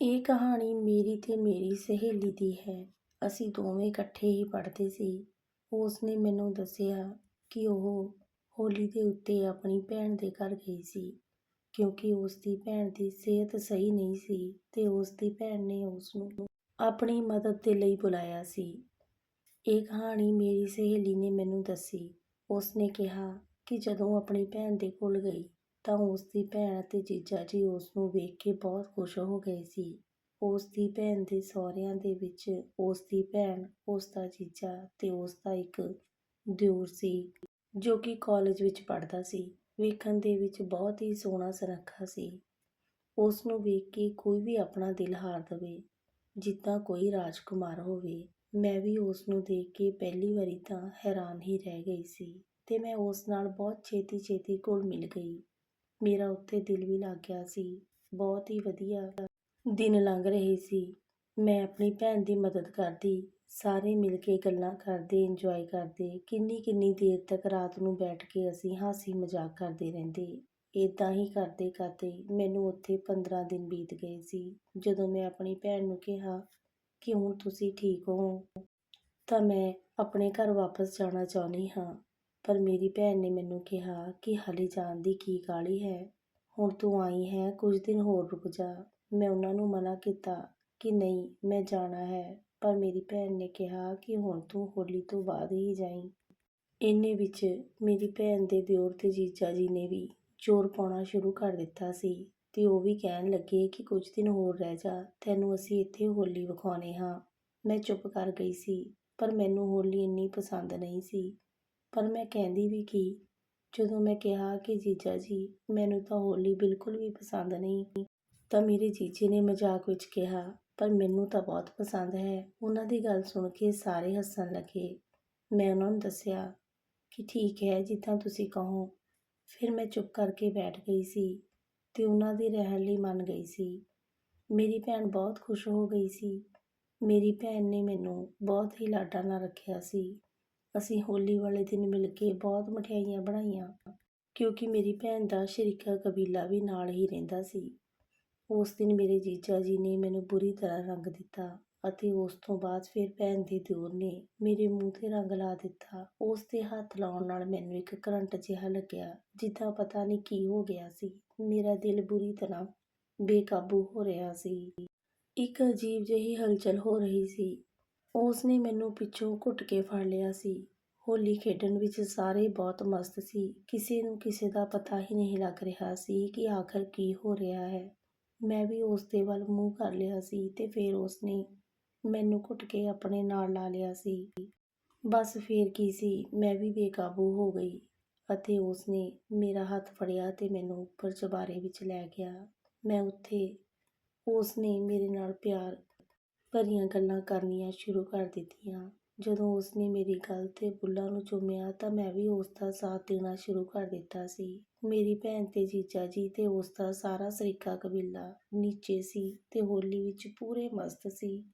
ਇਹ ਕਹਾਣੀ ਮੇਰੀ ਤੇ ਮੇਰੀ ਸਹੇਲੀ ਦੀ ਹੈ। ਅਸੀਂ ਦੋਵੇਂ ਇਕੱਠੇ ਹੀ ਪੜ੍ਹਦੇ ਸੀ। ਉਸਨੇ ਮੈਨੂੰ ਦੱਸਿਆ ਕਿ ਉਹ ਹੋਲੀ ਦੇ ਉੱਤੇ ਆਪਣੀ ਭੈਣ ਦੇ ਘਰ ਗਈ ਸੀ, ਕਿਉਂਕਿ ਉਸ ਦੀ ਭੈਣ ਦੀ ਸਿਹਤ ਸਹੀ ਨਹੀਂ ਸੀ ਤੇ ਉਸ ਦੀ ਭੈਣ ਨੇ ਉਸ ਨੂੰ ਆਪਣੀ ਮਦਦ ਦੇ ਲਈ ਬੁਲਾਇਆ ਸੀ। ਇਹ ਕਹਾਣੀ ਮੇਰੀ ਸਹੇਲੀ ਨੇ ਮੈਨੂੰ ਦੱਸੀ। ਉਸਨੇ ਕਿਹਾ ਕਿ ਜਦੋਂ ਆਪਣੀ ਭੈਣ ਦੇ ਕੋਲ ਗਈ ਤਾਂ ਉਸ ਦੀ ਭੈਣ ਅਤੇ ਜੀਜਾ ਜੀ ਉਸ ਨੂੰ ਵੇਖ ਕੇ ਬਹੁਤ ਖੁਸ਼ ਹੋ ਗਏ ਸੀ। ਉਸ ਦੀ ਭੈਣ ਦੇ ਸਹੁਰਿਆਂ ਦੇ ਵਿੱਚ ਉਸ ਦੀ ਭੈਣ ਉਸ ਦਾ ਜੀਜਾ ਅਤੇ ਉਸ ਦਾ ਇੱਕ ਦਿਓਰ ਸੀ, ਜੋ ਕਿ ਕਾਲਜ ਵਿੱਚ ਪੜ੍ਹਦਾ ਸੀ। ਵੇਖਣ ਦੇ ਵਿੱਚ ਬਹੁਤ ਹੀ ਸੋਹਣਾ ਸੁਨੱਖਾ ਸੀ। ਉਸ ਨੂੰ ਵੇਖ ਕੇ ਕੋਈ ਵੀ ਆਪਣਾ ਦਿਲ ਹਾਰ ਦਵੇ, ਜਿੱਦਾਂ ਕੋਈ ਰਾਜਕੁਮਾਰ ਹੋਵੇ। ਮੈਂ ਵੀ ਉਸ ਨੂੰ ਦੇਖ ਕੇ ਪਹਿਲੀ ਵਾਰੀ ਤਾਂ ਹੈਰਾਨ ਹੀ ਰਹਿ ਗਈ ਸੀ ਤੇ ਮੈਂ ਉਸ ਨਾਲ ਬਹੁਤ ਛੇਤੀ ਛੇਤੀ ਘੁਲ ਮਿਲ ਗਈ। ਮੇਰਾ ਉੱਥੇ ਦਿਲ ਵੀ ਲੱਗ ਗਿਆ ਸੀ। ਬਹੁਤ ਹੀ ਵਧੀਆ ਦਿਨ ਲੰਘ ਰਹੇ ਸੀ। ਮੈਂ ਆਪਣੀ ਭੈਣ ਦੀ ਮਦਦ ਕਰਦੀ। ਸਾਰੇ ਮਿਲ ਕੇ ਗੱਲਾਂ ਕਰਦੇ ਇੰਜੋਏ ਕਰਦੇ। ਕਿੰਨੀ ਕਿੰਨੀ ਦੇਰ ਤੱਕ ਰਾਤ ਨੂੰ ਬੈਠ ਕੇ ਅਸੀਂ ਹਾਸੀ ਮਜ਼ਾਕ ਕਰਦੇ ਰਹਿੰਦੇ। ਇਦਾਂ ਹੀ ਕਰਦੇ ਕਰਦੇ ਮੈਨੂੰ ਉੱਥੇ 15 ਦਿਨ ਬੀਤ ਗਏ ਸੀ। ਜਦੋਂ ਮੈਂ ਆਪਣੀ ਭੈਣ ਨੂੰ ਕਿਹਾ ਕਿ ਹੁਣ ਤੁਸੀਂ ਠੀਕ ਹੋ? ਤਾਂ ਮੈਂ ਆਪਣੇ ਘਰ ਵਾਪਸ ਜਾਣਾ ਚਾਹੁੰਦੀ ਹਾਂ। ਪਰ ਮੇਰੀ ਭੈਣ ਨੇ ਮੈਨੂੰ ਕਿਹਾ ਕਿ ਹਾਲੇ ਜਾਣ ਦੀ ਕੀ ਕਾਹਲੀ ਹੈ। ਹੁਣ ਤੂੰ ਆਈ ਹੈ, ਕੁਝ ਦਿਨ ਹੋਰ ਰੁਕ ਜਾ। ਮੈਂ ਉਹਨਾਂ ਨੂੰ ਮਨਾ ਕੀਤਾ ਕਿ ਨਹੀਂ, ਮੈਂ ਜਾਣਾ ਹੈ, ਪਰ ਮੇਰੀ ਭੈਣ ਨੇ ਕਿਹਾ ਕਿ ਹੁਣ ਤੂੰ ਹੋਲੀ ਤੋਂ ਬਾਅਦ ਹੀ ਜਾਈਂ। ਇੰਨੇ ਵਿੱਚ ਮੇਰੀ ਭੈਣ ਦੇ ਦਿਓਰ ਤੇ ਜੀਜਾ ਜੀ ਨੇ ਵੀ ਜ਼ੋਰ ਪਾਉਣਾ ਸ਼ੁਰੂ ਕਰ ਦਿੱਤਾ ਸੀ ਤੇ ਉਹ ਵੀ ਕਹਿਣ ਲੱਗੇ ਕਿ ਕੁਝ ਦਿਨ ਹੋਰ ਰਹਿ ਜਾ, ਤੈਨੂੰ ਅਸੀਂ ਇੱਥੇ ਹੋਲੀ ਵਿਖਾਉਣੇ ਹਾਂ। ਮੈਂ ਚੁੱਪ ਕਰ ਗਈ ਸੀ, ਪਰ ਮੈਨੂੰ ਹੋਲੀ ਇੰਨੀ ਪਸੰਦ ਨਹੀਂ ਸੀ। ਪਰ ਮੈਂ ਕਹਿੰਦੀ ਵੀ ਕੀ? ਜਦੋਂ ਮੈਂ ਕਿਹਾ ਕਿ ਜੀਜਾ ਜੀ, ਮੈਨੂੰ ਤਾਂ ਹੋਲੀ ਬਿਲਕੁਲ ਵੀ ਪਸੰਦ ਨਹੀਂ। ਤਾਂ ਮੇਰੇ ਜੀਜੇ ਨੇ ਮਜ਼ਾਕ ਵਿੱਚ ਕਿਹਾ, ਪਰ ਮੈਨੂੰ ਤਾਂ ਬਹੁਤ ਪਸੰਦ ਹੈ। ਉਹਨਾਂ ਦੀ ਗੱਲ ਸੁਣ ਕੇ ਸਾਰੇ ਹੱਸਣ ਲੱਗੇ। ਮੈਂ ਉਹਨਾਂ ਨੂੰ ਦੱਸਿਆ ਕਿ ਠੀਕ ਹੈ, ਜਿੱਦਾਂ ਤੁਸੀਂ ਕਹੋ। ਫਿਰ ਮੈਂ ਚੁੱਪ ਕਰਕੇ ਬੈਠ ਗਈ ਸੀ ਤੇ ਉਹਨਾਂ ਦੇ ਰਹਿਣ ਲਈ ਮੰਨ ਗਈ ਸੀ। ਮੇਰੀ ਭੈਣ ਬਹੁਤ ਖੁਸ਼ ਹੋ ਗਈ ਸੀ। ਮੇਰੀ ਭੈਣ ਨੇ ਮੈਨੂੰ ਬਹੁਤ ਹੀ ਲਾਡਾਂ ਨਾਲ ਰੱਖਿਆ ਸੀ। ਅਸੀਂ ਹੋਲੀ ਵਾਲੇ ਦਿਨ ਮਿਲ ਕੇ ਬਹੁਤ ਮਠਿਆਈਆਂ ਬਣਾਈਆਂ। ਕਿਉਂਕਿ ਮੇਰੀ ਭੈਣ ਦਾ ਸ਼ਰੀਕਾ ਕਬੀਲਾ ਵੀ ਨਾਲ ਹੀ ਰਹਿੰਦਾ ਸੀ। ਉਸ ਦਿਨ ਮੇਰੇ ਜੀਜਾ ਜੀ ਨੇ ਮੈਨੂੰ ਬੁਰੀ ਤਰ੍ਹਾਂ ਰੰਗ ਦਿੱਤਾ ਅਤੇ ਉਸ ਤੋਂ ਬਾਅਦ ਫਿਰ ਭੈਣ ਦੀ ਦਿਓਰ ਨੇ ਮੇਰੇ ਮੂੰਹ ਤੇ ਰੰਗ ਲਾ ਦਿੱਤਾ। ਉਸ 'ਤੇ ਹੱਥ ਲਾਉਣ ਨਾਲ ਮੈਨੂੰ ਇੱਕ ਕਰੰਟ ਜਿਹਾ ਲੱਗਿਆ, ਜਿੱਦਾਂ ਪਤਾ ਨਹੀਂ ਕੀ ਹੋ ਗਿਆ ਸੀ। ਮੇਰਾ ਦਿਲ ਬੁਰੀ ਤਰ੍ਹਾਂ ਬੇਕਾਬੂ ਹੋ ਰਿਹਾ ਸੀ। ਇੱਕ ਅਜੀਬ ਜਿਹੀ ਹਲਚਲ ਹੋ ਰਹੀ ਸੀ। ਉਸ ਨੇ ਮੈਨੂੰ ਪਿੱਛੋਂ ਘੁੱਟ ਕੇ ਫੜ ਲਿਆ ਸੀ। ਹੋਲੀ ਖੇਡਣ ਵਿੱਚ ਸਾਰੇ ਬਹੁਤ ਮਸਤ ਸੀ। ਕਿਸੇ ਨੂੰ ਕਿਸੇ ਦਾ ਪਤਾ ਹੀ ਨਹੀਂ ਲੱਗ ਰਿਹਾ ਸੀ ਕਿ ਆਖਰ ਕੀ ਹੋ ਰਿਹਾ ਹੈ। ਮੈਂ ਵੀ ਉਸ ਦੇ ਵੱਲ ਮੂੰਹ ਕਰ ਲਿਆ ਸੀ ਤੇ ਫਿਰ ਉਸ ਨੇ ਮੈਨੂੰ ਘੁੱਟ ਕੇ ਆਪਣੇ ਨਾਲ ਲਾ ਲਿਆ ਸੀ। ਬਸ ਫਿਰ ਕੀ ਸੀ, ਮੈਂ ਵੀ ਬੇਕਾਬੂ ਹੋ ਗਈ ਅਤੇ ਉਸ ਨੇ ਮੇਰਾ ਹੱਥ ਫੜਿਆ ਤੇ ਮੈਨੂੰ ਉੱਪਰ ਚੁਬਾਰੇ ਵਿੱਚ ਲੈ ਗਿਆ। ਮੈਂ ਉੱਥੇ ਉਸ ਨੇ ਮੇਰੇ ਨਾਲ ਪਿਆਰ ਭਰੀਆਂ ਗੱਲਾਂ ਕਰਨੀਆਂ ਸ਼ੁਰੂ ਕਰ ਦਿੱਤੀਆਂ। ਜਦੋਂ ਉਸ ਨੇ ਮੇਰੀ ਗੱਲ ਤੇ ਬੁੱਲਾਂ ਨੂੰ ਚੁੰਮਿਆ ਤਾਂ ਮੈਂ ਵੀ ਉਸ ਦਾ ਸਾਥ ਦੇਣਾ ਸ਼ੁਰੂ ਕਰ ਦਿੱਤਾ ਸੀ। ਮੇਰੀ ਭੈਣ ਤੇ ਜੀਜਾ ਜੀ ਤੇ ਉਸ ਦਾ ਸਾਰਾ ਸਰੀਕਾ ਕਬੀਲਾ ਨੀਚੇ ਸੀ ਤੇ ਹੋਲੀ ਵਿੱਚ ਪੂਰੇ ਮਸਤ ਸੀ।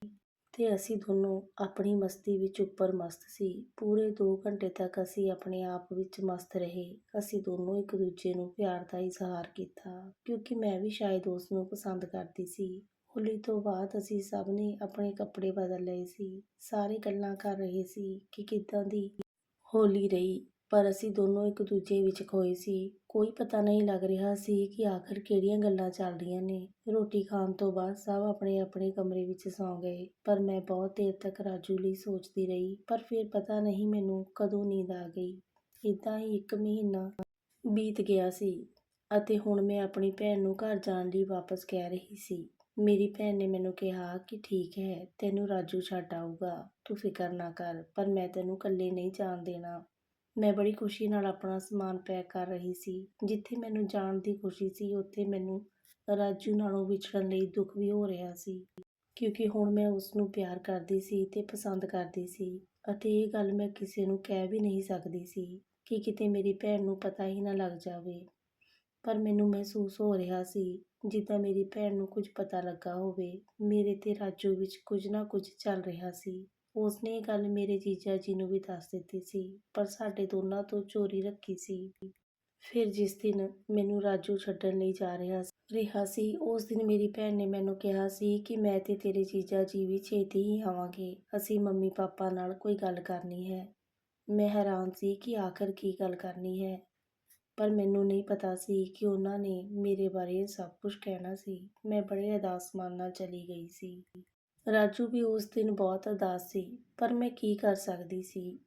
ਤੇ ਅਸੀਂ ਦੋਨੋਂ ਆਪਣੀ ਮਸਤੀ ਵਿੱਚ ਉੱਪਰ ਮਸਤ ਸੀ। ਪੂਰੇ 2 ਘੰਟੇ ਤੱਕ ਅਸੀਂ ਆਪਣੇ ਆਪ ਵਿੱਚ ਮਸਤ ਰਹੇ। ਅਸੀਂ ਦੋਨੋਂ ਇੱਕ ਦੂਜੇ ਨੂੰ ਪਿਆਰ ਦਾ ਇਜ਼ਹਾਰ ਕੀਤਾ ਕਿਉਂਕਿ ਮੈਂ ਵੀ ਸ਼ਾਇਦ ਉਸ ਨੂੰ ਪਸੰਦ ਕਰਦੀ ਸੀ। ਹੋਲੀ ਤੋਂ ਬਾਅਦ ਅਸੀਂ ਸਭ ਨੇ ਆਪਣੇ ਕੱਪੜੇ ਬਦਲ ਲਏ ਸੀ। ਸਾਰੇ ਗੱਲਾਂ ਕਰ ਰਹੇ ਸੀ ਕਿ ਕਿੱਦਾਂ ਦੀ ਹੋਲੀ ਰਹੀ, ਪਰ ਅਸੀਂ ਦੋਨੋਂ ਇੱਕ ਦੂਜੇ ਵਿੱਚ ਖੋਏ ਸੀ। ਕੋਈ ਪਤਾ ਨਹੀਂ ਲੱਗ ਰਿਹਾ ਸੀ ਕਿ ਆਖਰ ਕਿਹੜੀਆਂ ਗੱਲਾਂ ਚੱਲ ਰਹੀਆਂ ਨੇ। ਰੋਟੀ ਖਾਣ ਤੋਂ ਬਾਅਦ ਸਭ ਆਪਣੇ ਆਪਣੇ ਕਮਰੇ ਵਿੱਚ ਸੌਂ ਗਏ, ਪਰ ਮੈਂ ਬਹੁਤ ਦੇਰ ਤੱਕ ਰਾਜੂ ਲਈ ਸੋਚਦੀ ਰਹੀ, ਪਰ ਫਿਰ ਪਤਾ ਨਹੀਂ ਮੈਨੂੰ ਕਦੋਂ ਨੀਂਦ ਆ ਗਈ। ਇਦਾਂ ਹੀ ਇੱਕ ਮਹੀਨਾ ਬੀਤ ਗਿਆ ਸੀ, ਅਤੇ ਹੁਣ ਮੈਂ ਆਪਣੀ ਭੈਣ ਨੂੰ ਘਰ ਜਾਣ ਲਈ ਵਾਪਸ ਕਹਿ ਰਹੀ ਸੀ। ਮੇਰੀ ਭੈਣ ਨੇ ਮੈਨੂੰ ਕਿਹਾ ਕਿ ਠੀਕ ਹੈ, ਤੈਨੂੰ ਰਾਜੂ ਛੱਡ ਆਊਗਾ, ਤੂੰ ਫਿਕਰ ਨਾ ਕਰ, ਪਰ ਮੈਂ ਤੈਨੂੰ ਇਕੱਲੇ ਨਹੀਂ ਜਾਣ ਦੇਣਾ। ਮੈਂ ਬੜੀ ਖੁਸ਼ੀ ਨਾਲ ਆਪਣਾ ਸਮਾਨ ਪੈਕ ਕਰ ਰਹੀ ਸੀ। ਜਿੱਥੇ ਮੈਨੂੰ ਜਾਣ ਦੀ ਖੁਸ਼ੀ ਸੀ, ਉੱਥੇ ਮੈਨੂੰ ਰਾਜੂ ਨਾਲੋਂ ਵਿਛੜਨ ਲਈ ਦੁੱਖ ਵੀ ਹੋ ਰਿਹਾ ਸੀ। ਕਿਉਂਕਿ ਹੁਣ ਮੈਂ ਉਸ ਨੂੰ ਪਿਆਰ ਕਰਦੀ ਸੀ ਤੇ ਪਸੰਦ ਕਰਦੀ ਸੀ, ਅਤੇ ਇਹ ਗੱਲ ਮੈਂ ਕਿਸੇ ਨੂੰ ਕਹਿ ਵੀ ਨਹੀਂ ਸਕਦੀ ਸੀ ਕਿ ਕਿਤੇ ਮੇਰੀ ਭੈਣ ਨੂੰ ਪਤਾ ਹੀ ਨਾ ਲੱਗ ਜਾਵੇ। ਪਰ ਮੈਨੂੰ ਮਹਿਸੂਸ ਹੋ ਰਿਹਾ ਸੀ ਜਿੱਦਾਂ ਮੇਰੀ ਭੈਣ ਨੂੰ ਕੁਝ ਪਤਾ ਲੱਗਾ ਹੋਵੇ, ਮੇਰੇ ਤੇ ਰਾਜੂ ਵਿੱਚ ਕੁਝ ਨਾ ਕੁਝ ਚੱਲ ਰਿਹਾ ਸੀ। ਉਸਨੇ ਇਹ ਗੱਲ ਮੇਰੇ ਜੀਜਾ ਜੀ ਨੂੰ ਵੀ ਦੱਸ ਦਿੱਤੀ ਸੀ, ਪਰ ਸਾਡੇ ਦੋਨਾਂ ਤੋਂ ਚੋਰੀ ਰੱਖੀ ਸੀ। ਫਿਰ ਜਿਸ ਦਿਨ ਮੈਨੂੰ ਰਾਜੂ ਛੱਡਣ ਲਈ ਜਾ ਰਿਹਾ ਰਿਹਾ ਸੀ, ਉਸ ਦਿਨ ਮੇਰੀ ਭੈਣ ਨੇ ਮੈਨੂੰ ਕਿਹਾ ਸੀ ਕਿ ਮੈਂ ਤੇ ਤੇਰੇ ਜੀਜਾ ਜੀ ਵੀ ਛੇਤੀ ਹੀ ਆਵਾਂਗੇ, ਅਸੀਂ ਮੰਮੀ ਪਾਪਾ ਨਾਲ ਕੋਈ ਗੱਲ ਕਰਨੀ ਹੈ। ਮੈਂ ਹੈਰਾਨ ਸੀ ਕਿ ਆਖਰ ਕੀ ਗੱਲ ਕਰਨੀ ਹੈ। ਪਰ ਮੈਨੂੰ ਨਹੀਂ ਪਤਾ ਸੀ ਕਿ ਉਹਨਾਂ ਨੇ ਮੇਰੇ ਬਾਰੇ ਸਭ ਕੁਝ ਕਹਿਣਾ ਸੀ। ਮੈਂ ਬੜੇ ਉਦਾਸ ਮਨ ਨਾਲ ਚਲੀ ਗਈ ਸੀ। ਰਾਜੂ ਵੀ ਉਸ ਦਿਨ ਬਹੁਤ ਉਦਾਸ ਸੀ, ਪਰ ਮੈਂ ਕੀ ਕਰ ਸਕਦੀ ਸੀ?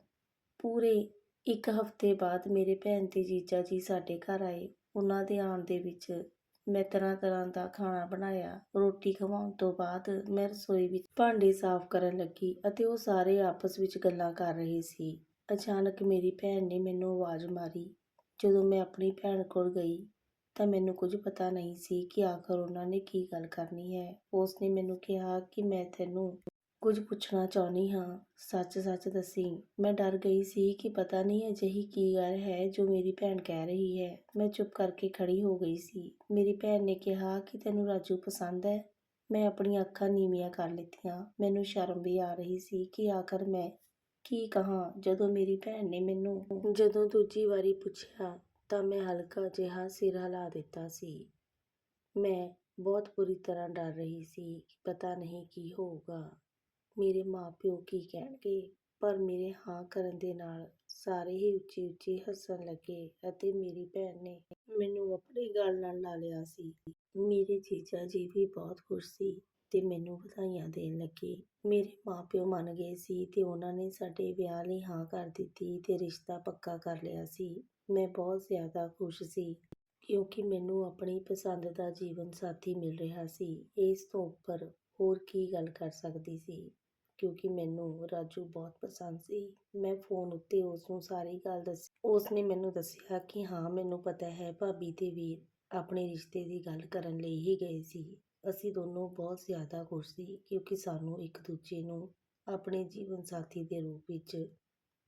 ਪੂਰੇ ਇੱਕ ਹਫ਼ਤੇ ਬਾਅਦ ਮੇਰੇ ਭੈਣ ਤੇ ਜੀਜਾ ਜੀ ਸਾਡੇ ਘਰ ਆਏ। ਉਹਨਾਂ ਦੇ ਆਉਣ ਦੇ ਵਿੱਚ ਮੈਂ ਤਰ੍ਹਾਂ ਤਰ੍ਹਾਂ ਦਾ ਖਾਣਾ ਬਣਾਇਆ, ਰੋਟੀ ਖਵਾਉਣ ਤੋਂ ਬਾਅਦ ਮੈਂ ਰਸੋਈ ਵਿੱਚ ਭਾਂਡੇ ਸਾਫ਼ ਕਰਨ ਲੱਗੀ ਅਤੇ ਉਹ ਸਾਰੇ ਆਪਸ ਵਿੱਚ ਗੱਲਾਂ ਕਰ ਰਹੇ ਸੀ। ਅਚਾਨਕ ਮੇਰੀ ਭੈਣ ਨੇ ਮੈਨੂੰ ਆਵਾਜ਼ ਮਾਰੀ ਜਦੋਂ ਮੈਂ ਆਪਣੀ ਭੈਣ ਕੋਲ ਗਈ ਤਾਂ ਮੈਨੂੰ ਕੁਝ ਪਤਾ ਨਹੀਂ ਸੀ ਕਿ ਆਖਰ ਉਹਨਾਂ ਨੇ ਕੀ ਗੱਲ ਕਰਨੀ ਹੈ। ਉਸ ਨੇ ਮੈਨੂੰ ਕਿਹਾ ਕਿ ਮੈਂ ਤੈਨੂੰ ਕੁਝ ਪੁੱਛਣਾ ਚਾਹੁੰਦੀ ਹਾਂ। ਸੱਚ-ਸੱਚ ਦੱਸੀ। ਮੈਂ ਡਰ ਗਈ ਸੀ ਕਿ ਪਤਾ ਨਹੀਂ ਅਜਿਹੀ ਕੀ ਗੱਲ ਹੈ ਜੋ ਮੇਰੀ ਭੈਣ ਕਹਿ ਰਹੀ ਹੈ। ਮੈਂ ਚੁੱਪ ਕਰਕੇ ਖੜੀ ਹੋ ਗਈ ਸੀ। ਮੇਰੀ ਭੈਣ ਨੇ ਕਿਹਾ ਕਿ ਤੈਨੂੰ ਰਾਜੂ ਪਸੰਦ ਹੈ। ਮੈਂ ਆਪਣੀਆਂ ਅੱਖਾਂ ਨੀਵੀਆਂ ਕਰ ਲਿੱਤੀਆਂ। ਮੈਨੂੰ ਸ਼ਰਮ ਵੀ ਆ ਰਹੀ ਸੀ ਕਿ ਆਖਰ ਮੈਂ ਕੀ ਕਹਾਂ? ਜਦੋਂ ਮੇਰੀ ਭੈਣ ਨੇ ਮੈਨੂੰ, ਜਦੋਂ ਦੂਜੀ ਵਾਰੀ ਪੁੱਛਿਆ, ਤਾਂ ਮੈਂ ਹਲਕਾ ਜਿਹਾ ਸਿਰ ਹਿਲਾ ਦਿੱਤਾ ਸੀ। ਮੈਂ ਬਹੁਤ ਬੁਰੀ ਤਰ੍ਹਾਂ ਡਰ ਰਹੀ ਸੀ ਪਤਾ ਨਹੀਂ ਕੀ ਹੋਊਗਾ। ਮੇਰੇ ਮਾਪਿਓ ਕੀ ਕਹਿਣਗੇ? ਪਰ ਮੇਰੇ ਹਾਂ ਕਰਨ ਦੇ ਨਾਲ ਸਾਰੇ ਹੀ ਉੱਚੀ ਉੱਚੀ ਹੱਸਣ ਲੱਗੇ ਅਤੇ ਮੇਰੀ ਭੈਣ ਨੇ ਮੈਨੂੰ ਆਪਣੀ ਗੱਲ ਨਾਲ ਲਾ ਲਿਆ ਸੀ। ਮੇਰੇ ਜੀਜਾ ਜੀ ਵੀ ਬਹੁਤ ਖੁਸ਼ ਸੀ। ਅਤੇ ਮੈਨੂੰ ਵਧਾਈਆਂ ਦੇਣ ਲੱਗੇ। ਮੇਰੇ ਮਾਂ ਪਿਓ ਮੰਨ ਗਏ ਸੀ ਅਤੇ ਉਹਨਾਂ ਨੇ ਸਾਡੇ ਵਿਆਹ ਲਈ ਹਾਂ ਕਰ ਦਿੱਤੀ ਅਤੇ ਰਿਸ਼ਤਾ ਪੱਕਾ ਕਰ ਲਿਆ ਸੀ। ਮੈਂ ਬਹੁਤ ਜ਼ਿਆਦਾ ਖੁਸ਼ ਸੀ ਕਿਉਂਕਿ ਮੈਨੂੰ ਆਪਣੀ ਪਸੰਦ ਦਾ ਜੀਵਨ ਸਾਥੀ ਮਿਲ ਰਿਹਾ ਸੀ। ਇਸ ਤੋਂ ਉੱਪਰ ਹੋਰ ਕੀ ਗੱਲ ਕਰ ਸਕਦੀ ਸੀ? ਕਿਉਂਕਿ ਮੈਨੂੰ ਰਾਜੂ ਬਹੁਤ ਪਸੰਦ ਸੀ। ਮੈਂ ਫੋਨ ਉੱਤੇ ਉਸ ਨੂੰ ਸਾਰੀ ਗੱਲ ਦੱਸੀ ਉਸ ਨੇ ਮੈਨੂੰ ਦੱਸਿਆ ਕਿ ਹਾਂ, ਮੈਨੂੰ ਪਤਾ ਹੈ ਭਾਬੀ ਤੇ ਵੀਰ ਆਪਣੇ ਰਿਸ਼ਤੇ ਦੀ ਗੱਲ ਕਰਨ ਲਈ ਹੀ ਗਏ ਸੀ। ਅਸੀਂ ਦੋਨੋਂ ਬਹੁਤ ਜ਼ਿਆਦਾ ਖੁਸ਼ ਸੀ ਕਿਉਂਕਿ ਸਾਨੂੰ ਇੱਕ ਦੂਜੇ ਨੂੰ ਆਪਣੇ ਜੀਵਨ ਸਾਥੀ ਦੇ ਰੂਪ ਵਿੱਚ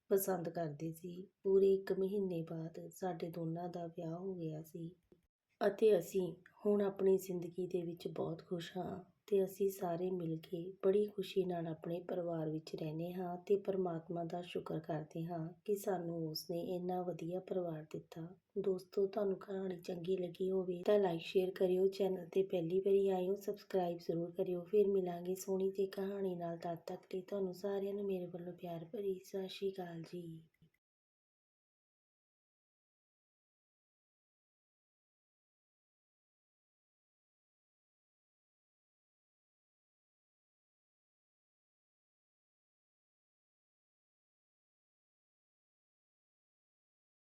ਪਸੰਦ ਕਰਦੇ ਸੀ। ਪੂਰੇ ਇੱਕ ਮਹੀਨੇ ਬਾਅਦ ਸਾਡੇ ਦੋਨਾਂ ਦਾ ਵਿਆਹ ਹੋ ਗਿਆ ਸੀ। ਅਤੇ ਅਸੀਂ ਹੁਣ ਆਪਣੀ ਜ਼ਿੰਦਗੀ ਦੇ ਵਿੱਚ ਬਹੁਤ ਖੁਸ਼ ਹਾਂ ਅਤੇ ਅਸੀਂ ਸਾਰੇ ਮਿਲ ਕੇ ਬੜੀ ਖੁਸ਼ੀ ਨਾਲ ਆਪਣੇ ਪਰਿਵਾਰ ਵਿੱਚ ਰਹਿੰਦੇ ਹਾਂ ਅਤੇ ਪਰਮਾਤਮਾ ਦਾ ਸ਼ੁਕਰ ਕਰਦੇ ਹਾਂ ਕਿ ਸਾਨੂੰ ਉਸਨੇ ਇੰਨਾ ਵਧੀਆ ਪਰਿਵਾਰ ਦਿੱਤਾ। ਦੋਸਤੋ, ਤੁਹਾਨੂੰ ਕਹਾਣੀ ਚੰਗੀ ਲੱਗੀ ਹੋਵੇ ਤਾਂ ਲਾਈਕ ਸ਼ੇਅਰ ਕਰਿਓ ਚੈਨਲ ਤੇ ਪਹਿਲੀ ਵਾਰੀ ਆਏ ਹੋ ਸਬਸਕ੍ਰਾਈਬ ਜ਼ਰੂਰ ਕਰਿਓ। ਫਿਰ ਮਿਲਾਂਗੇ ਸੋਹਣੀ ਜਿਹੀ ਕਹਾਣੀ ਨਾਲ। ਤਦ ਤੱਕ ਲਈ ਤੁਹਾਨੂੰ ਸਾਰਿਆਂ ਨੂੰ ਮੇਰੇ ਵੱਲੋਂ ਪਿਆਰ ਭਰੀ ਸਤਿ ਸ਼੍ਰੀ ਅਕਾਲ ਜੀ।